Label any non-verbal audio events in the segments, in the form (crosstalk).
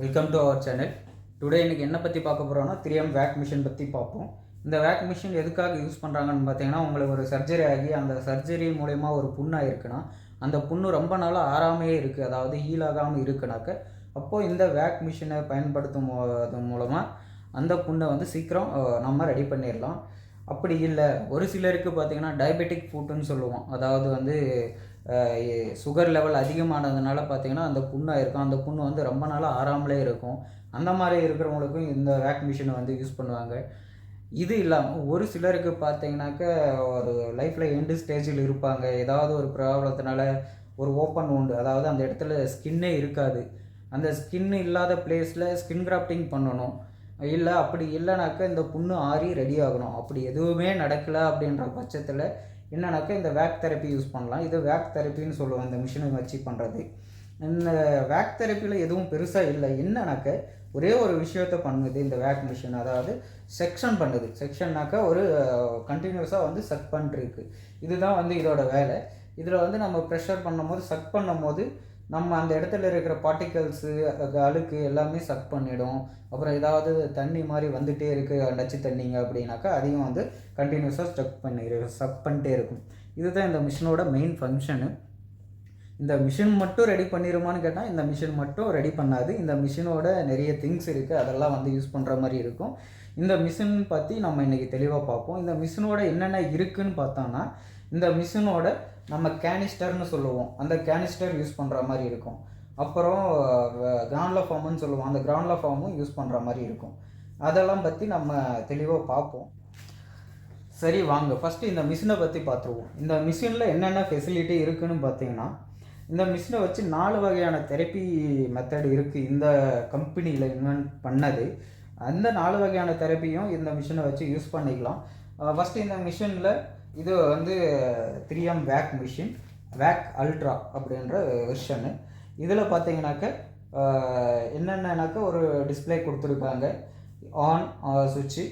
Welcome to our channel today இன்னைக்கு என்ன பற்றி பார்க்க போகிறோம்னா த்ரீ எம் வேக் மிஷின் பற்றி பார்ப்போம். இந்த வேக் மிஷின் எதுக்காக யூஸ் பண்ணுறாங்கன்னு பார்த்தீங்கன்னா உங்களுக்கு ஒரு சர்ஜரி ஆகி அந்த சர்ஜரி மூலயமா ஒரு புண்ணாக இருக்குன்னா அந்த புண்ணு ரொம்ப நாளாக ஆறாமையே இருக்குது அதாவது ஹீல் ஆகாமல் இருக்குனாக்க அப்போது இந்த வேக் மிஷினை பயன்படுத்தும் மூலமாக அந்த புண்ணை வந்து சீக்கிரம் நம்ம ரெடி பண்ணிடலாம். அப்படி இல்லை. ஒரு சிலருக்கு பார்த்தீங்கன்னா டயபெட்டிக் ஃபுட்டுன்னு சொல்லுவோம். அதாவது வந்து சுகர் லெவல் அதிகமானதுனால பார்த்தீங்கன்னா அந்த புண்ணாக இருக்கும். அந்த புண்ணு வந்து ரொம்ப நாளாக ஆறாமலே இருக்கும். அந்த மாதிரி இருக்கிறவங்களுக்கும் இந்த வேக் மிஷினை வந்து யூஸ் பண்ணுவாங்க. இது இல்லாமல் ஒரு சிலருக்கு பார்த்தீங்கன்னாக்க ஒரு லைஃப்பில் எண்டு ஸ்டேஜில் இருப்பாங்க. ஏதாவது ஒரு ப்ராப்ளத்தினால ஒரு ஓப்பன் உண்டு அதாவது அந்த இடத்துல ஸ்கின்னே இருக்காது. அந்த ஸ்கின் இல்லாத பிளேஸில் ஸ்கின் கிராஃப்டிங் பண்ணணும். இல்லை அப்படி இல்லைனாக்கா இந்த புண்ணு ஆறி ரெடி ஆகணும். அப்படி எதுவுமே நடக்கலை அப்படின்ற பட்சத்தில் என்னன்னாக்கா இந்த வேக் தெரப்பி யூஸ் பண்ணலாம். இது வேக் தெரப்பின்னு சொல்லுவோம் இந்த மிஷினை வச்சு பண்ணுறது இந்த வேக் தெரப்பியில் எதுவும் பெருசாக இல்லை. என்னன்னாக்க ஒரே ஒரு விஷயத்த பண்ணுது இந்த வேக் மிஷின் அதாவது செக்ஷன் பண்ணுது. செக்ஷன்னாக்கா ஒரு கண்டினியூஸாக வந்து சக் பண்ணிருக்கு இதுதான் வந்து இதோட வேலை. இதில் வந்து நம்ம ப்ரெஷர் பண்ணும்போது சக் பண்ணும்போது நம்ம அந்த இடத்துல இருக்கிற பார்ட்டிகல்ஸு அழுக்கு எல்லாமே சக் பண்ணிடும். அப்புறம் ஏதாவது தண்ணி மாதிரி வந்துகிட்டே இருக்குது நச்சு தண்ணிங்க அப்படின்னாக்கா அதையும் வந்து கண்டினியூஸாக ஸ்டக் பண்ணி சக் பண்ணிட்டே இருக்கும். இதுதான் இந்த மிஷினோட மெயின் ஃபங்க்ஷனு இந்த மிஷின் மட்டும் ரெடி பண்ணிடுமான்னு கேட்டால் இந்த மிஷின் மட்டும் ரெடி பண்ணாது. இந்த மிஷினோட நிறைய திங்ஸ் இருக்குது அதெல்லாம் வந்து யூஸ் பண்ணுற மாதிரி இருக்கும். இந்த மிஷின் பற்றி நம்ம இன்றைக்கி தெளிவாக பார்ப்போம். இந்த மிஷினோட என்னென்ன இருக்குன்னு பார்த்தோன்னா இந்த மிஷினோட நம்ம கேனிஸ்டர்னு சொல்லுவோம். அந்த கேனிஸ்டர் யூஸ் பண்ணுற மாதிரி இருக்கும். அப்புறம் கிரவுண்டில் ஃபார்ம்னு சொல்லுவோம். அந்த கிரவுண்டில் ஃபார்மும் யூஸ் பண்ணுற மாதிரி இருக்கும். அதெல்லாம் பற்றி நம்ம தெளிவாக பார்ப்போம். சரி வாங்க. ஃபஸ்ட்டு இந்த மிஷினை பற்றி பார்த்துருவோம். இந்த மிஷினில் என்னென்ன ஃபெசிலிட்டி இருக்குன்னு பார்த்தீங்கன்னா இந்த மிஷினை வச்சு நாலு வகையான தெரப்பி மெத்தட் இருக்குது இந்த கம்பெனியில் இன்வென்ட் பண்ணது. அந்த நாலு வகையான தெரப்பியும் இந்த மிஷினை வச்சு யூஸ் பண்ணிக்கலாம். ஃபஸ்ட்டு இந்த மிஷினில் இது வந்து three M wake machine wake ultra அப்படின்ற வெர்ஷனு இதில் பார்த்தீங்கன்னாக்க என்னென்னனாக்கா ஒரு டிஸ்பிளே கொடுத்துருக்காங்க. ஆன் சுவிட்சு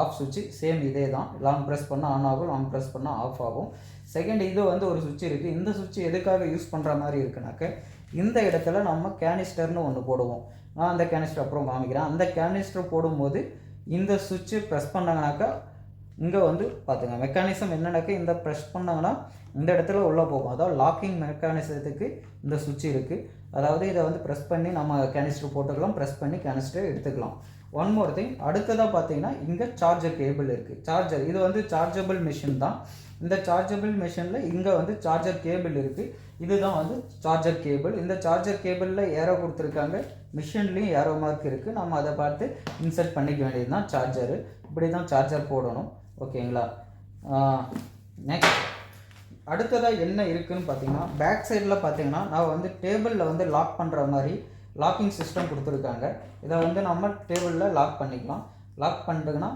ஆஃப் சுவிட்சு சேம் இதே தான் லாங் ப்ரெஸ் பண்ணால் ஆன் ஆகும் லாங் ப்ரெஸ் பண்ணால் ஆஃப் ஆகும். செகண்ட் இது வந்து ஒரு சுவிட்ச் இருக்குது இந்த சுவிட்ச் எதுக்காக யூஸ் பண்ணுற மாதிரி இருக்குனாக்க இந்த இடத்துல நம்ம கேனிஸ்டர்னு ஒன்று போடுவோம். நான் அந்த கேனிஸ்டர் அப்புறம் காமிக்கிறேன். அந்த கேனிஸ்டர் போடும்போது இந்த சுவிட்சு ப்ரெஸ் பண்ணாங்கனாக்கா இங்கே வந்து பார்த்துங்க மெக்கானிசம் என்னன்னாக்கா இந்த ப்ரெஸ் பண்ணாங்கன்னா இந்த இடத்துல உள்ளே போகும். அதாவது லாக்கிங் மெக்கானிசத்துக்கு இந்த சுவிட்ச் இருக்குது அதாவது இதை வந்து ப்ரெஸ் பண்ணி நம்ம கேனிஸ்டர் போட்டுக்கலாம் ப்ரெஸ் பண்ணி கேனிஸ்டர் எடுத்துக்கலாம். ஒன் மோர் திங் அடுத்ததாக பார்த்தீங்கன்னா இங்கே சார்ஜர் கேபிள் இருக்குது சார்ஜர் இது வந்து சார்ஜபிள் மிஷின் தான். இந்த சார்ஜபிள் மிஷினில் இங்கே வந்து சார்ஜர் கேபிள் இருக்குது இதுதான் வந்து சார்ஜர் கேபிள் இந்த சார்ஜர் கேபிளில் ஏரோ கொடுத்துருக்காங்க. மிஷின்லேயும் ஏரோ மார்க் இருக்குது நம்ம அதை பார்த்து இன்சர்ட் பண்ணிக்க வேண்டியது தான் சார்ஜரு இப்படி தான் சார்ஜர் போடணும். ஓகேங்களா? நெக்ஸ்ட் அடுத்ததாக என்ன இருக்குன்னு பார்த்தீங்கன்னா பேக் சைடில் பார்த்தீங்கன்னா நான் வந்து டேபிளில் வந்து லாக் பண்ணுற மாதிரி லாக்கிங் சிஸ்டம் கொடுத்துருக்காங்க. இதை வந்து நம்ம டேபிளில் லாக் பண்ணிக்கலாம். லாக் பண்ணிட்டுங்கன்னா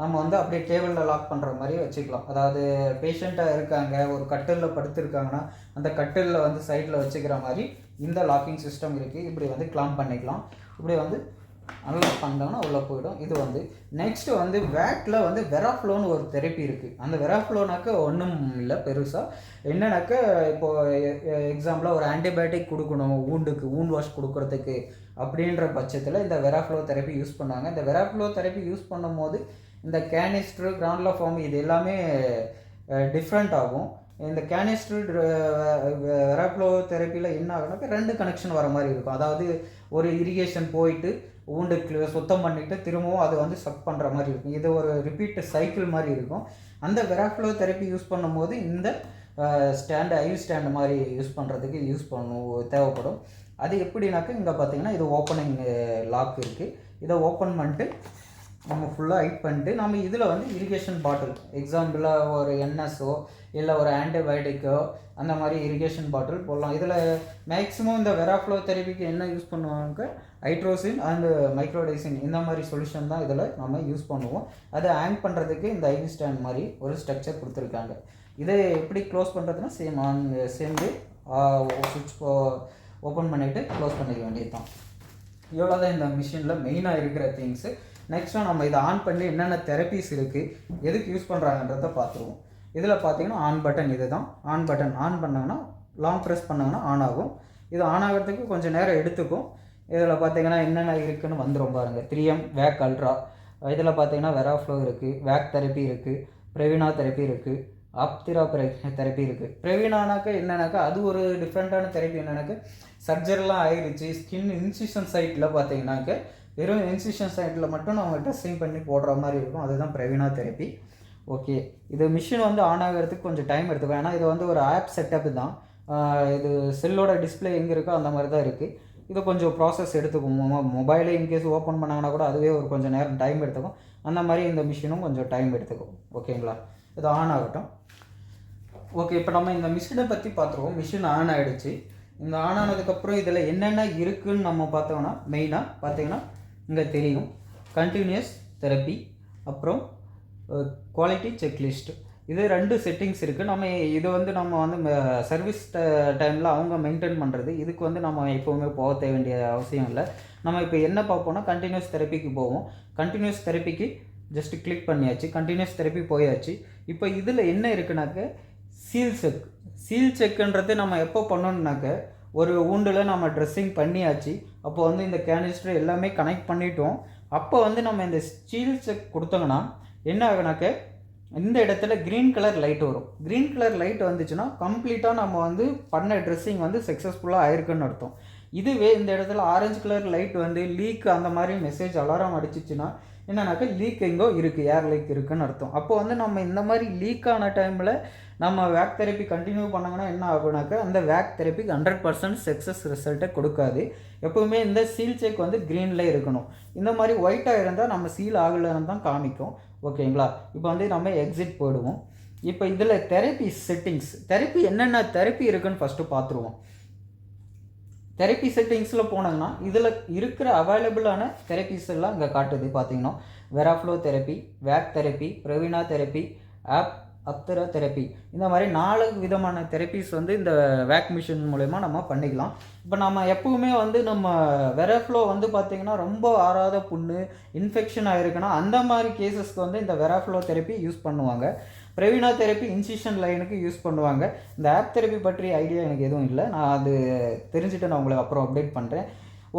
நம்ம வந்து அப்படியே டேபிளில் லாக் பண்ணுற மாதிரி வச்சுக்கலாம். அதாவது பேஷண்ட்டாக இருக்காங்க ஒரு கட்டிலில் படுத்துருக்காங்கன்னா அந்த கட்டிலில் வந்து சைடில் வச்சுக்கிற மாதிரி இந்த லாக்கிங் சிஸ்டம் இருக்குது இப்படி வந்து கிளாம் பண்ணிக்கலாம். இப்படி வந்து அன்லாக் பண்ணிட்டோம்னா உள்ளே போயிடும். இது வந்து நெக்ஸ்ட்டு வந்து வேட்டில் வந்து வெராஃப்ளோன்னு ஒரு தெரப்பி இருக்குது அந்த வெராஃப்ளோனாக்க ஒன்றும் இல்லை பெருசாக என்னன்னாக்க இப்போ எக்ஸாம்பிளாக ஒரு ஆன்டிபயோட்டிக் கொடுக்கணும் ஊண்டுக்கு ஊண்ட் வாஷ் கொடுக்கறதுக்கு அப்படின்ற பட்சத்தில் இந்த வெராஃப்ளோ தெரப்பி யூஸ் பண்ணாங்க. இந்த வெராஃப்ளோ தெரப்பி யூஸ் பண்ணும்போது இந்த கேனிஸ்டர் கிராண்ட்லா ஃபார்ம் இது எல்லாமே டிஃப்ரெண்ட் ஆகும். இந்த கேனிஸ்டர் வெராப்ளோ தெரப்பியில் என்ன ஆகுனாக்கா ரெண்டு கனெக்ஷன் வர மாதிரி இருக்கும். அதாவது ஒரு இரிகேஷன் போயிட்டு ஊண்டு சுத்தம் பண்ணிவிட்டு திரும்பவும் அது வந்து சக் பண்ணுற மாதிரி இருக்கும். இது ஒரு ரிப்பீட் சைக்கிள் மாதிரி இருக்கும். அந்த வெராஃப்ளோ தெரப்பி யூஸ் பண்ணும்போது இந்த ஸ்டாண்டு ஐ ஸ்டாண்டு மாதிரி யூஸ் பண்ணுறதுக்கு யூஸ் பண்ணும் தேவைப்படும். அது எப்படின்னாக்கா இங்கே பார்த்தீங்கன்னா இது ஓப்பனிங் லாக் இருக்குது இதை ஓப்பன் பண்ணிட்டு நம்ம ஃபுல்லாக ஹைட் பண்ணிட்டு நம்ம இதில் வந்து இரிகேஷன் பாட்டில் எக்ஸாம்பிளாக ஒரு என்எஸ்ஓ இல்லை ஒரு ஆன்டிபயோட்டிக்கோ அந்த மாதிரி இரிகேஷன் பாட்டில் போடலாம். இதில் மேக்ஸிமம் இந்த வெராஃப்ளோ தெரபிக்கு என்ன யூஸ் பண்ணுவாங்க? ஹைட்ரோசின் அண்டு மைக்ரோடைசின் இந்த மாதிரி சொல்யூஷன் தான் இதில் நம்ம யூஸ் பண்ணுவோம். அதை ஹேங் பண்ணுறதுக்கு இந்த ஐவி ஸ்டாண்ட் மாதிரி ஒரு ஸ்ட்ரக்சர் கொடுத்துருக்காங்க. இதை எப்படி க்ளோஸ் பண்ணுறதுனா சேம் ஆன் சேர்ந்து சுவிட்ச் ஓப்பன் பண்ணிவிட்டு க்ளோஸ் பண்ணிக்க வேண்டியது தான் இவ்வளோ தான் இந்த மிஷினில் மெயினாக இருக்கிற திங்ஸு நெக்ஸ்ட்டு நம்ம இதை ஆன் பண்ணி என்னென்ன தெரப்பிஸ் இருக்குது எதுக்கு யூஸ் பண்ணுறாங்கன்றத பார்த்துருவோம். இதில் பார்த்தீங்கன்னா ஆன் பட்டன் இது தான் ஆன் பட்டன் ஆன் பண்ணாங்கன்னா லாங் ப்ரெஸ் பண்ணாங்கன்னா ஆன் ஆகும். இது ஆன் ஆகிறதுக்கு கொஞ்சம் நேரம் எடுத்துக்கும். இதில் பார்த்தீங்கன்னா என்னென்ன இருக்குன்னு வந்துடும் பாருங்கள் த்ரீ எம் வேக் அல்ட்ரா இதில் பார்த்தீங்கன்னா வெராஃப்ளோ இருக்குது வேக் தெரப்பி இருக்குது பிரவீனா தெரப்பி இருக்குது ஆப்திரா தெரப்பி இருக்குது பிரவீனானாக்கா என்னன்னாக்கா அது ஒரு டிஃப்ரெண்ட்டான தெரப்பி என்னன்னாக்கா சர்ஜரிலாம் ஆயிடுச்சு ஸ்கின் இன்சிஷன் சைட்டில் பார்த்தீங்கன்னாக்க வெறும் இன்சிஷன் சைட்டில் மட்டும் நம்ம ட்ரெஸ்ஸிங் பண்ணி போடுற மாதிரி இருக்கும். அதுதான் பிரவீனா தெரப்பி ஓகே இது மிஷின் வந்து ஆன் ஆகிறதுக்கு கொஞ்சம் டைம் எடுத்துக்கும். ஏன்னா இது வந்து ஒரு ஆப் செட்டப் தான். இது செல்லோட டிஸ்ப்ளே எங்கே இருக்கோ அந்த மாதிரி தான் இருக்குது இது கொஞ்சம் ப்ராசஸ் எடுத்துக்கும். மொ மொபைலே இன்கேஸ் ஓப்பன் பண்ணாங்கன்னா கூட அதுவே ஒரு கொஞ்சம் நேரம் டைம் எடுத்துக்கும். அந்த மாதிரி இந்த மிஷினும் கொஞ்சம் டைம் எடுத்துக்கும். ஓகேங்களா இது ஆன் ஆகட்டும். ஓகே இப்போ நம்ம இந்த மிஷினை பற்றி பார்த்துருவோம். மிஷின் ஆன் ஆகிடுச்சு இந்த ஆன் ஆனதுக்கப்புறம் இதில் என்னென்ன இருக்குன்னு நம்ம பார்த்தோம்னா மெயினாக பார்த்தீங்கன்னா இங்கே தெரியும். கண்டினியூஸ் தெரப்பி அப்புறம் குவாலிட்டி செக்லிஸ்ட் இது ரெண்டு செட்டிங்ஸ் இருக்குது நம்ம இது வந்து நம்ம வந்து சர்வீஸ் டைமில் அவங்க மெயின்டைன் பண்ணுறது இதுக்கு வந்து நம்ம எப்போவுமே போக தேவை வேண்டிய அவசியம் இல்லை. நம்ம இப்போ என்ன பார்ப்போம்னா கண்டினியூஸ் தெரப்பிக்கு போவோம். கண்டினியூஸ் தெரப்பிக்கு ஜஸ்ட் கிளிக் பண்ணியாச்சு. கண்டினியூஸ் தெரப்பி போயாச்சு. இப்போ இதில் என்ன இருக்குனாக்க சீல் செக் சீல் செக்குன்றது நம்ம எப்போ பண்ணணுனாக்க ஒரு ஊண்டில் நம்ம ட்ரெஸ்ஸிங் பண்ணியாச்சு. அப்போ வந்து இந்த கேனிஸ்டர் எல்லாமே கனெக்ட் பண்ணிட்டோம். அப்போ வந்து நம்ம இந்த ஸ்டீல்ஸை கொடுத்தோங்கன்னா என்ன ஆகுனாக்க இந்த இடத்துல க்ரீன் கலர் லைட் வரும். க்ரீன் கலர் லைட் வந்துச்சுன்னா கம்ப்ளீட்டாக நம்ம வந்து பண்ண ட்ரெஸ்ஸிங் வந்து சக்ஸஸ்ஃபுல்லாக ஆயிருக்குன்னு அர்த்தம். இதுவே இந்த இடத்துல ஆரஞ்சு கலர் லைட் வந்து லீக் அந்த மாதிரி மெசேஜ் அலாரம் அடிச்சிச்சுன்னா என்னன்னாக்கா லீக் எங்கோ இருக்குது ஏர் லீக் இருக்குதுன்னு அர்த்தம். அப்போ வந்து நம்ம இந்த மாதிரி லீக் ஆன டைமில் நம்ம வேக் தெரப்பி கண்டினியூ பண்ணாங்கன்னா என்ன ஆகுனாக்கா அந்த வேக் தெரப்பிக்கு ஹண்ட்ரட் பர்சன்ட் சக்ஸஸ் ரிசல்ட்டை கொடுக்காது. எப்போவுமே இந்த சீல் செக் வந்து க்ரீனில் இருக்கணும். இந்த மாதிரி ஒயிட்டாக இருந்தால் நம்ம சீல் ஆகலைன்னு தான் காமிக்கும். ஓகேங்களா இப்போ வந்து நம்ம எக்ஸிட் போயிடுவோம் இப்போ இதில் தெரப்பி செட்டிங்ஸ் தெரப்பி என்னென்ன தெரப்பி இருக்குன்னு ஃபஸ்ட்டு பார்த்துருவோம் தெரப்பி செட்டிங்ஸில் போனாங்கன்னா இதில் இருக்கிற அவைலபிளான தெரப்பிஸ் எல்லாம் இங்கே காட்டுது பார்த்தீங்கன்னா Veraflo therapy VAC therapy Prevena therapy ABThera therapy. இந்த மாதிரி நாலு விதமான தெரப்பிஸ் வந்து இந்த வேக் மிஷின் மூலயமா நம்ம பண்ணிக்கலாம். இப்போ நம்ம எப்பவுமே வந்து நம்ம வெராஃப்ளோ வந்து பார்த்திங்கன்னா ரொம்ப ஆறாத புண்ணு இன்ஃபெக்ஷன் ஆகிருக்குன்னா அந்த மாதிரி கேசஸ்க்கு வந்து இந்த வெராஃப்ளோ தெரப்பி யூஸ் பண்ணுவாங்க. பிரவீனா தெரப்பி இன்சிஷன் லைனுக்கு யூஸ் பண்ணுவாங்க. இந்த ஆப் தெரப்பி பற்றி ஐடியா எனக்கு எதுவும் இல்லை. நான் அது தெரிஞ்சுட்டு நான் உங்களுக்கு அப்புறம் அப்டேட் பண்ணுறேன்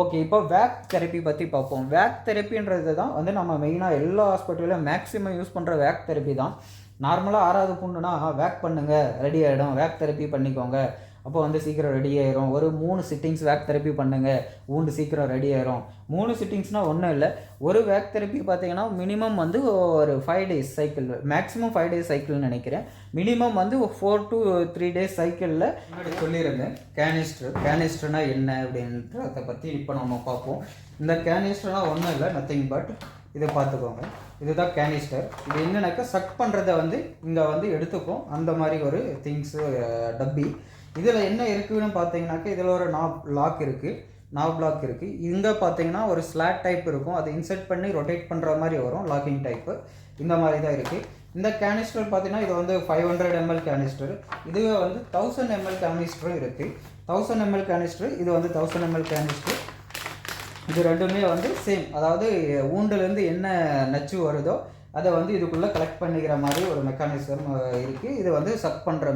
ஓகே இப்போ வேக் தெரப்பி பற்றி பார்ப்போம். வேக் தெரப்பின்றது தான் வந்து நம்ம மெயினாக எல்லா ஹாஸ்பிட்டலும் மேக்ஸிமம் யூஸ் பண்ணுற வேக் தெரப்பி தான் நார்மலாக ஆறாவது புண்ணுனா வேக் பண்ணுங்கள் ரெடி ஆகிடும் வேக் தெரப்பி பண்ணிக்கோங்க. அப்போ வந்து சீக்கிரம் ரெடி ஆயிரும். ஒரு மூணு சிட்டிங்ஸ் வேக் தெரப்பி பண்ணுங்கள் ஊண்டு சீக்கிரம் ரெடி ஆயிரும். மூணு சிட்டிங்ஸ்னால் ஒன்றும் இல்லை. ஒரு வேக் தெரப்பி பார்த்தீங்கன்னா மினிமம் வந்து ஒரு five days cycle maximum five days சைக்கிள்னு நினைக்கிறேன். மினிமம் வந்து ஃபோர் டு த்ரீ டேஸ் சைக்கிளில் சொல்லியிருந்தேன். கேனிஸ்டர் கேனிஸ்டர்னால் என்ன அப்படின்றத பற்றி இப்போ நம்ம பார்ப்போம். இந்த கேனிஸ்டர்னால் ஒன்றும் இல்லை நத்திங் பட் இதை பார்த்துக்கோங்க. இதுதான் கேனிஸ்டர் இது என்னன்னாக்கா சக் பண்ணுறத வந்து இங்கே வந்து எடுத்துக்கும். அந்த மாதிரி ஒரு திங்ஸு டப்பி. இதில் என்ன இருக்குதுன்னு பார்த்தீங்கன்னாக்கா இதில் ஒரு நாப் லாக் இருக்குது நாப் லாக் இருக்குது இங்கே பார்த்தீங்கன்னா ஒரு ஸ்லாட் டைப் இருக்கும். அதை இன்செர்ட் பண்ணி ரொட்டேட் பண்ணுற மாதிரி வரும் லாக்கிங் டைப்பு இந்த மாதிரி தான் இருக்குது இந்த கேனிஸ்டர் பார்த்தீங்கன்னா இது வந்து ஃபைவ் ஹண்ட்ரட் எம்எல் கேனிஸ்டர் இதுவே வந்து தௌசண்ட் எம்எல் கேனிஸ்டரும் இருக்குது தௌசண்ட் எம்எல் கேனிஸ்டர் இது வந்து தௌசண்ட் எம்எல் கேனிஸ்டர் இது ரெண்டுமே வந்து சேம் அதாவது ஊண்டுலேருந்து என்ன நச்சு வருதோ அதை வந்து இதுக்குள்ளே கலெக்ட் பண்ணிக்கிற மாதிரி ஒரு மெக்கானிசம் இருக்குது இது வந்து சக் பண்ணுற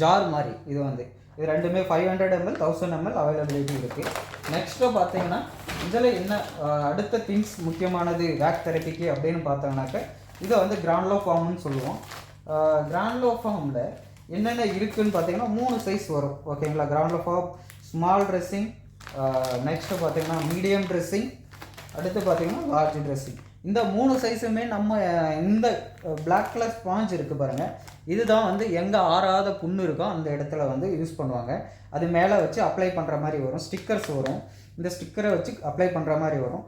ஜார் மாதிரி இது வந்து. இது ரெண்டுமே five hundred ML thousand ML availability இருக்குது நெக்ஸ்ட்டு பார்த்தீங்கன்னா இதில் என்ன அடுத்த திங்ஸ் முக்கியமானது வேக் தெரப்பிக்கு அப்படின்னு பார்த்தோம்னாக்க இதை வந்து கிராண்ட்லோ ஃபார்ம்னு சொல்லுவோம். கிராண்ட்லோ ஃபார்மில் என்னென்ன இருக்குன்னு பார்த்தீங்கன்னா மூணு சைஸ் வரும். ஓகேங்களா கிராண்ட்லோ ஃபார்ம் ஸ்மால் ட்ரெஸ்ஸிங் நெக்ஸ்ட்டு பார்த்தீங்கன்னா மீடியம் ட்ரெஸ்ஸிங் அடுத்து பார்த்தீங்கன்னா லார்ஜ் ட்ரெஸ்ஸிங் இந்த மூணு சைஸுமே நம்ம இந்த பிளாக் கலர் ஸ்பாஞ்ச் இருக்குது பாருங்கள் இதுதான் வந்து எங்கே ஆறாத புண்ணு இருக்கோ அந்த இடத்துல வந்து யூஸ் பண்ணுவாங்க. அது மேலே வச்சு அப்ளை பண்ணுற மாதிரி வரும். ஸ்டிக்கர்ஸ் வரும். இந்த ஸ்டிக்கரை வச்சு அப்ளை பண்ணுற மாதிரி வரும்.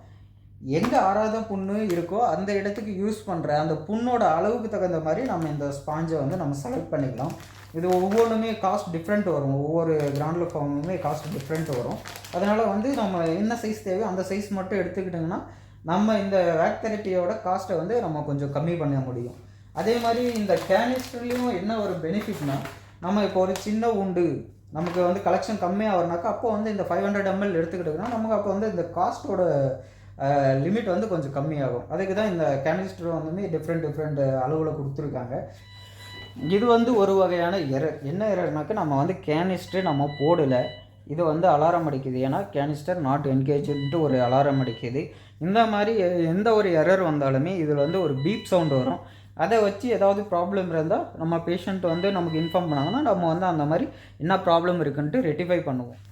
எங்கே ஆறாத புண்ணு இருக்கோ அந்த இடத்துக்கு யூஸ் பண்ணுற அந்த புண்ணோட அளவுக்கு தகுந்த மாதிரி நம்ம இந்த ஸ்பாஞ்சை வந்து நம்ம செலக்ட் பண்ணிக்கலாம். இது ஒவ்வொன்றுமே காஸ்ட் டிஃப்ரெண்ட் வரும். ஒவ்வொரு கிராண்டில் ஃபார்முமே காஸ்ட் டிஃப்ரெண்ட் வரும். அதனால் வந்து நம்ம என்ன சைஸ் தேவையோ அந்த சைஸ் மட்டும் எடுத்துக்கிட்டிங்கன்னா நம்ம இந்த வேக் தெரப்பியோட காஸ்ட்டை வந்து நம்ம கொஞ்சம் கம்மி பண்ண முடியும். அதே மாதிரி இந்த கேனிஸ்டர்லேயும் என்ன ஒரு பெனிஃபிட்னா நம்ம இப்போ ஒரு சின்ன உண்டு நமக்கு வந்து கலெக்ஷன் கம்மியாக வரனாக்கா அப்போ வந்து இந்த ஃபைவ் ஹண்ட்ரட் எம்எல் எடுத்துக்கிட்டோம்னா நமக்கு அப்போ வந்து இந்த காஸ்ட்டோட லிமிட் வந்து கொஞ்சம் கம்மியாகும். அதுக்கு தான் இந்த கேனிஸ்டர் வந்து டிஃப்ரெண்ட் டிஃப்ரெண்ட் அளவில் கொடுத்துருக்காங்க. இது வந்து ஒரு வகையான எரர் என்ன எரர்னாக்கா நம்ம வந்து கேனிஸ்டர் நம்ம போடலை. இது வந்து அலாரம் அடிக்குது. ஏன்னா கேனிஸ்டர் நாட் என்கேஜ்ன்ட்டு ஒரு அலாரம் அடிக்குது. இந்த மாதிரி எ- எந்த ஒரு எரர் வந்தாலுமே இதில் வந்து ஒரு பீப் சவுண்ட் வரும். அதை வச்சு ஏதாவது ப்ராப்ளம் இருந்தால் நம்ம பேஷண்ட் வந்து நமக்கு இன்ஃபார்ம் பண்ணாங்கன்னா நம்ம வந்து அந்த மாதிரி என்ன ப்ராப்ளம் இருக்குன்ட்டு ரெட்டிஃபை பண்ணுவோம்.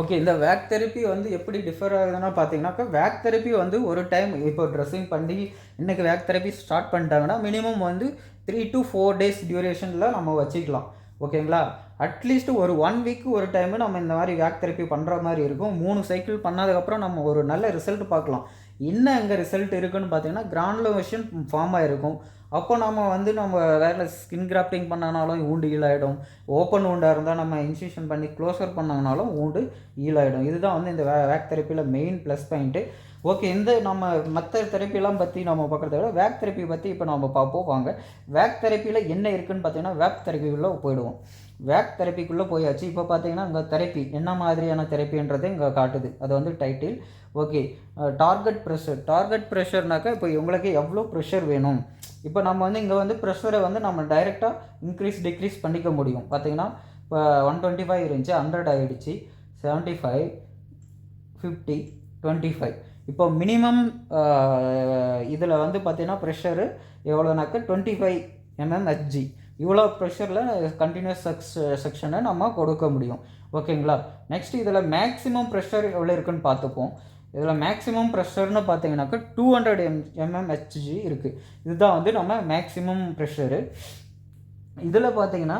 ஓகே இந்த வேக் தெரப்பி வந்து எப்படி டிஃபர் ஆகுதுன்னா பார்த்தீங்கன்னாக்கா வேக் தெரப்பி வந்து ஒரு டைம் இப்போ ட்ரெஸ்ஸிங் பண்ணி இன்றைக்கி வேக் தெரப்பி ஸ்டார்ட் பண்ணிட்டாங்கன்னா மினிமம் வந்து த்ரீ டு ஃபோர் டேஸ் டியூரேஷனில் நம்ம வச்சுக்கலாம். ஓகேங்களா அட்லீஸ்ட் ஒரு ஒன் வீக் ஒரு டைமு நம்ம இந்த மாதிரி வேக் தெரப்பி பண்ணுற மாதிரி இருக்கும். மூணு சைக்கிள் பண்ணதுக்கப்புறம் நம்ம ஒரு நல்ல ரிசல்ட் பார்க்கலாம். என்ன எங்கே ரிசல்ட் இருக்குன்னு பார்த்தீங்கன்னா கிரானுலேஷன் ஃபார்ம் ஆகிருக்கும் அப்போ நம்ம வந்து நம்ம வேறு ஸ்கின் கிராஃப்டிங் பண்ணனாலும் ஊண்டு ஈலாயிடும் ஓப்பன் ஊண்டாக இருந்தால் நம்ம இன்ஸ்டியூஷன் பண்ணி க்ளோஸர் பண்ணாங்கனாலும் ஊண்டு ஈலாயிடும் இதுதான் வந்து இந்த வே வேக் தெரப்பியில் மெயின் ப்ளஸ் பாயிண்ட்டு ஓகே இந்த நம்ம மற்ற தெரப்பிலாம் பற்றி நம்ம பார்க்குறத விட வேக் தெரப்பி பற்றி இப்போ நம்ம பார்ப்போம். வாங்க. வேக் தெரப்பியில் என்ன இருக்குன்னு பார்த்தீங்கன்னா வேக் தெரப்பிக்குள்ளே போயிடுவோம். வேக் தெரப்பிக்குள்ளே போயாச்சு. இப்போ பார்த்தீங்கன்னா இங்கே தெரப்பி என்ன மாதிரியான தெரப்பின்றது இங்கே காட்டுது. அது வந்து title okay target pressure target ப்ரெஷர்னாக்கா இப்போ உங்களுக்கு எவ்வளோ ப்ரெஷர் வேணும்? இப்போ நம்ம வந்து இங்கே வந்து ப்ரெஷரை வந்து நம்ம டைரெக்டாக இன்க்ரீஸ் டிக்ரீஸ் பண்ணிக்க முடியும். பார்த்தீங்கன்னா இப்போ ஒன் டுவெண்ட்டி ஃபைவ் இருந்துச்சு ஹண்ட்ரட் ஆகிடுச்சு seventy five fifty twenty five. இப்போ மினிமம் இதில் வந்து பார்த்தீங்கன்னா ப்ரெஷரு எவ்வளோனாக்கா டுவெண்ட்டி ஃபைவ் எம்எம் ஹெச்ஜி இவ்வளோ ப்ரெஷரில் கண்டினியூஸ் செக்ஸ் செக்ஷனை நம்ம கொடுக்க முடியும். ஓகேங்களா? நெக்ஸ்ட் இதில் மேக்ஸிமம் ப்ரெஷர் எவ்வளோ இருக்குன்னு பார்த்துப்போம். இதில் மேக்ஸிமம் ப்ரெஷர்னு பார்த்தீங்கன்னாக்கா two hundred M MM HG இருக்குது இதுதான் வந்து நம்ம மேக்ஸிமம் ப்ரெஷரு இதில் பார்த்தீங்கன்னா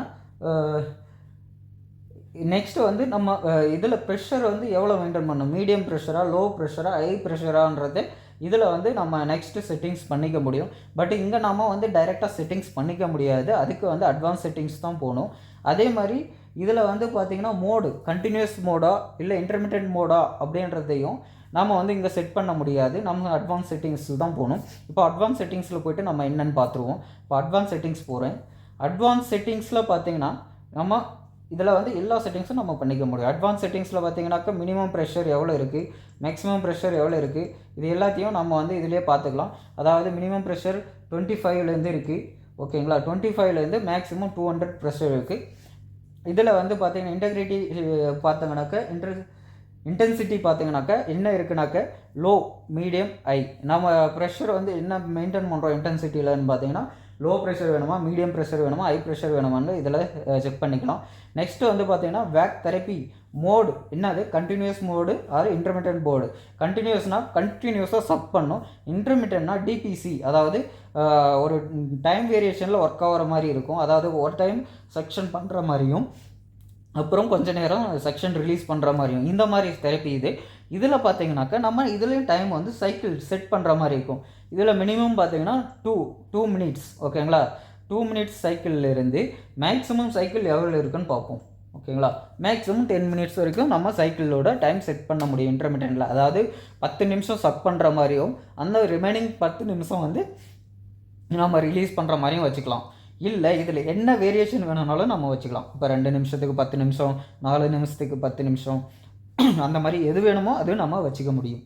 நெக்ஸ்ட் வந்து நம்ம இதில் ப்ரெஷர் வந்து எவ்வளோ மெயின்டைன் பண்ணணும்? மீடியம் ப்ரெஷரா லோ ப்ரெஷரா ஹை ப்ரெஷரான்றது இதில் வந்து நம்ம நெக்ஸ்ட்டு செட்டிங்ஸ் பண்ணிக்க முடியும். பட் இங்கே நம்ம வந்து டைரெக்டாக செட்டிங்ஸ் பண்ணிக்க முடியாது. அதுக்கு வந்து அட்வான்ஸ் செட்டிங்ஸ் தான் போகணும் அதே மாதிரி இதில் வந்து பார்த்திங்கன்னா மோடு கண்டினியூஸ் மோடா இல்லை இன்டர்மீடியட் மோடா அப்படின்றதையும் நம்ம வந்து இங்கே செட் பண்ண முடியாது. நம்ம அட்வான்ஸ் செட்டிங்ஸ் தான் போகணும் இப்போ அட்வான்ஸ் செட்டிங்ஸில் போயிட்டு நம்ம என்னென்னு பார்த்துருவோம் இப்போ அட்வான்ஸ் செட்டிங்ஸ் போகிறேன் அட்வான்ஸ் செட்டிங்ஸில் பார்த்தீங்கன்னா நம்ம இதில் வந்து எல்லா செட்டிங்ஸும் நம்ம பண்ணிக்க முடியும். அட்வான்ஸ் செட்டிங்ஸில் பார்த்தீங்கன்னாக்கா மினிமம் ப்ரெஷர் எவ்வளோ இருக்குது மேக்ஸிமம் ப்ரெஷர் எவ்வளோ இருக்குது இது எல்லாத்தையும் நம்ம வந்து இதிலே பார்த்துக்கலாம். அதாவது மினிமம் ப்ரெஷர் டுவெண்ட்டி ஃபைவ்லேருந்து இருக்குது ஓகேங்களா? டுவெண்ட்டி ஃபைவ்லேருந்து மேக்ஸிமம் டூ ஹண்ட்ரட் ப்ரெஷர் இருக்குது இதில் வந்து பார்த்தீங்கன்னா இன்டெகிரிட்டி பார்த்தோங்கனாக்கா இன்டர் இன்டென்சிட்டி பார்த்தீங்கன்னாக்கா என்ன இருக்குனாக்க லோ மீடியம் ஹை நம்ம ப்ரெஷர் வந்து என்ன மெயின்டைன் பண்ணுறோம் இன்டென்சிட்டியில்னு பார்த்தீங்கன்னா லோ ப்ரெஷர் வேணுமா மீடியம் ப்ரெஷர் வேணுமா ஹை ப்ரெஷர் வேணுமான்னு இதில் செக் பண்ணிக்கலாம். நெக்ஸ்ட்டு வந்து பார்த்தீங்கன்னா வேக் தெரப்பி மோடு என்னது? Continuous mode or intermediate board கண்டினியூஸ்னால் கண்டினியூஸாக சப் பண்ணும். இன்டர்மீடியன்னா டிபிசி அதாவது ஒரு டைம் வேரியேஷனில் ஒர்க் ஆகிற மாதிரி இருக்கும். அதாவது ஒரு டைம் செக்ஷன் பண்ணுற மாதிரியும் அப்புறம் கொஞ்ச நேரம் செக்ஷன் ரிலீஸ் பண்ணுற மாதிரியும் இந்த மாதிரி தெரப்பி இது. இதில் பார்த்தீங்கன்னாக்கா நம்ம இதுலேயும் டைம் வந்து சைக்கிள் செட் பண்ணுற மாதிரி இருக்கும். இதில் மினிமம் பார்த்தீங்கன்னா டூ டூ மினிட்ஸ் ஓகேங்களா டூ மினிட்ஸ் சைக்கிளில் இருந்து மேக்ஸிமம் சைக்கிள் எவ்வளோ இருக்குன்னு பார்ப்போம். ஓகேங்களா மேக்ஸிமம் டென் மினிட்ஸ் வரைக்கும் நம்ம சைக்கிளோட டைம் செட் பண்ண முடியும் இன்டர்மீடியட்டில் அதாவது பத்து நிமிஷம் சக் பண்ணுற மாதிரியும் அந்த ரிமைனிங் பத்து நிமிஷம் வந்து நம்ம ரிலீஸ் பண்ணுற மாதிரியும் வச்சுக்கலாம். இல்லை இதில் என்ன வேரியேஷன் வேணும்னாலும் நம்ம வச்சுக்கலாம். இப்போ ரெண்டு நிமிஷத்துக்கு பத்து நிமிஷம் நாலு நிமிஷத்துக்கு பத்து நிமிஷம் (clears throat) அந்த மாதிரி எது வேணுமோ அது நம்ம வச்சுக்க முடியும்.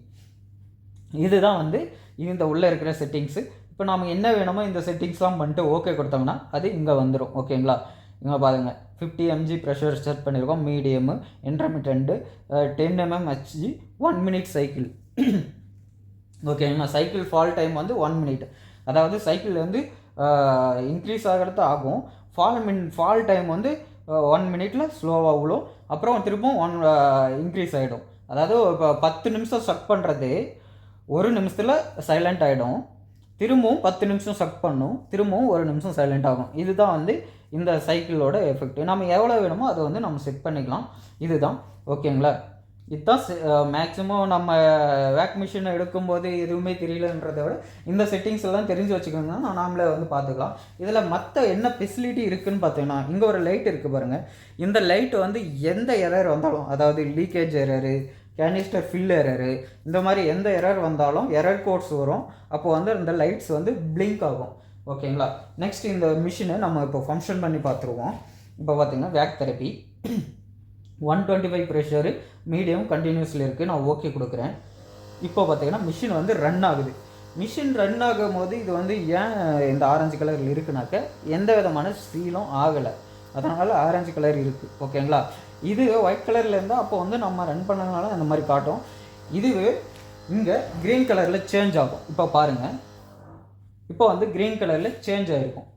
இதுதான் வந்து இந்த உள்ளே இருக்கிற செட்டிங்ஸு இப்போ நாம் என்ன வேணுமோ இந்த செட்டிங்ஸ்லாம் பண்ணிட்டு ஓகே கொடுத்தோம்னா அது இங்கே வந்துடும் ஓகேங்களா இங்கே பாருங்கள் ஃபிஃப்டி எம்ஜி ப்ரெஷர் செட் பண்ணியிருக்கோம் medium intermediate ten MM HG one minute cycle ஓகேங்களா சைக்கிள் ஃபால் டைம் வந்து ஒன் மினிட் அதாவது சைக்கிள் வந்து இன்க்ரீஸ் ஆகிறது ஆகும். ஃபால் மின் ஃபால் டைம் வந்து ஒன் மினிட்ல ஸ்லோவாக விழும் அப்புறம் திரும்பவும் ஒன் இன்க்ரீஸ் ஆகிடும் அதாவது இப்போ பத்து நிமிஷம் சக் பண்ணுறது ஒரு நிமிஷத்தில் சைலண்ட் ஆகிடும் திரும்பவும் பத்து நிமிஷம் சக் பண்ணும். திரும்பவும் ஒரு நிமிஷம் சைலண்ட் ஆகும். இதுதான் வந்து இந்த சைக்கிளோட எஃபெக்ட் நம்ம எவ்வளோ வேணுமோ அதை வந்து நம்ம செட் பண்ணிக்கலாம். இதுதான். ஓகேங்களா இதுதான் மேக்ஸிமம் நம்ம வேக் மிஷினை எடுக்கும்போது எதுவுமே தெரியலன்றதை விட இந்த செட்டிங்ஸ் எல்லாம் தெரிஞ்சு வச்சுக்கோங்க நான் நாமளே வந்து பார்த்துக்கலாம். இதில் மற்ற என்ன ஃபெசிலிட்டி இருக்குதுன்னு பார்த்தீங்கன்னா இங்கே ஒரு லைட் இருக்குது பாருங்கள் இந்த லைட் வந்து எந்த எரர் வந்தாலும் அதாவது leakage error canister fill error இந்த மாதிரி எந்த எரர் வந்தாலும் எரர் கோட்ஸ் வரும். அப்போ வந்து இந்த லைட்ஸ் வந்து பிளிங்க் ஆகும். ஓகேங்களா? நெக்ஸ்ட் இந்த மிஷினை நம்ம இப்போ ஃபங்க்ஷன் பண்ணி பார்த்துருவோம். இப்போ பார்த்தீங்கன்னா VAC therapy one twenty five pressure medium கண்டினியூஸில் இருக்குது நான் ஓகே கொடுக்குறேன். இப்போ பார்த்தீங்கன்னா மிஷின் வந்து ரன் ஆகுது. மிஷின் ரன் ஆகும் போது இது வந்து ஏன் இந்த ஆரஞ்சு கலரில் இருக்குனாக்க எந்த விதமான ஸ்டீலும் ஆகலை. அதனால் ஆரஞ்சு கலர் இருக்குது ஓகேங்களா இது ஒயிட் கலரில் இருந்தால் அப்போ வந்து நம்ம ரன் பண்ணனால அந்த மாதிரி காட்டும். இதுவே இங்கே க்ரீன் கலரில் சேஞ்ச் ஆகும். இப்போ பாருங்கள் இப்போ வந்து க்ரீன் கலரில் சேஞ்ச் ஆகிருக்கும்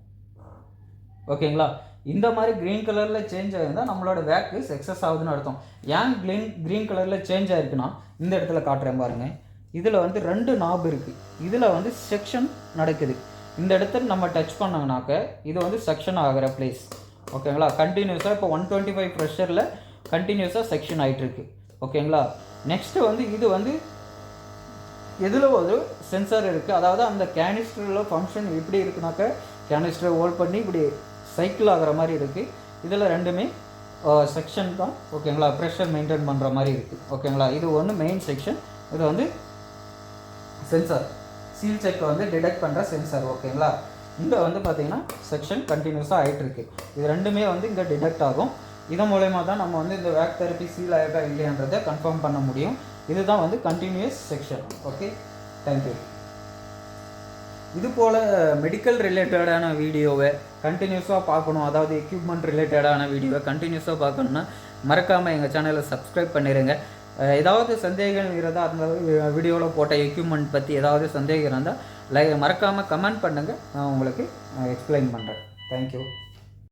ஓகேங்களா இந்த மாதிரி க்ரீன் கலரில் சேஞ்ச் ஆகிருந்தால் நம்மளோட வேக்கு சக்ஸஸ் ஆகுதுன்னு அர்த்தம். ஏன் க்ரீன் க்ரீன் கலரில் சேஞ்ச் ஆகிருக்குன்னா இந்த இடத்துல காட்டுறேன் பாருங்கள் இதில் வந்து ரெண்டு நாப் இருக்குது இதில் வந்து செக்ஷன் நடக்குது. இந்த இடத்துல நம்ம டச் பண்ணோம்னாக்க இது வந்து செக்ஷன் ஆகிற பிளேஸ் ஓகேங்களா கண்டினியூஸாக இப்போ ஒன் டுவெண்ட்டி ஃபைவ் ப்ரெஷரில் கண்டினியூஸாக செக்ஷன் ஆகிட்டுருக்கு ஓகேங்களா நெக்ஸ்ட்டு வந்து இது வந்து எதில் ஒரு சென்சார் இருக்குது அதாவது அந்த கேனிஸ்டரில் ஃபங்க்ஷன் எப்படி இருக்குனாக்க கேனிஸ்டரை ஹோல்ட் பண்ணி இப்படி சைக்கிள் ஆகிற மாதிரி இருக்குது இதில் ரெண்டுமே செக்ஷன் தான். ஓகேங்களா ப்ரெஷர் மெயின்டைன் பண்ணுற மாதிரி இருக்குது ஓகேங்களா இது ஒன்று மெயின் செக்ஷன் இது வந்து சென்சார் சீல் செக்கை வந்து டிடெக்ட் பண்ணுற சென்சார் ஓகேங்களா இங்கே வந்து பார்த்தீங்கன்னா செக்ஷன் கண்டினியூஸாக ஆகிட்டுருக்கு இது ரெண்டுமே வந்து இங்கே டிடெக்ட் ஆகும். இதன் மூலயமா தான் நம்ம வந்து இந்த வேக் தெரப்பி சீல் ஆயிருக்கா இல்லையான்றதை கன்ஃபார்ம் பண்ண முடியும். இதுதான் வந்து கண்டினியூஸ் செக்ஷன் ஓகே தேங்க்யூ இது போல் மெடிக்கல் ரிலேட்டடான வீடியோவை கண்டினியூஸாக பார்க்கணும். அதாவது எக்யூப்மெண்ட் ரிலேட்டடான வீடியோவை கண்டினியூஸாக பார்க்கணுன்னா மறக்காமல் எங்கள் சேனலை சப்ஸ்கிரைப் பண்ணிடுங்க ஏதாவது சந்தேகம் இருந்தால் அந்த வீடியோவில் போட்ட எக்யூப்மெண்ட் பற்றி ஏதாவது சந்தேகம் இருந்தால் லை மறக்காமல் கமெண்ட் பண்ணுங்கள் நான் உங்களுக்கு எக்ஸ்பிளைன் பண்ணுறேன் தேங்க்யூ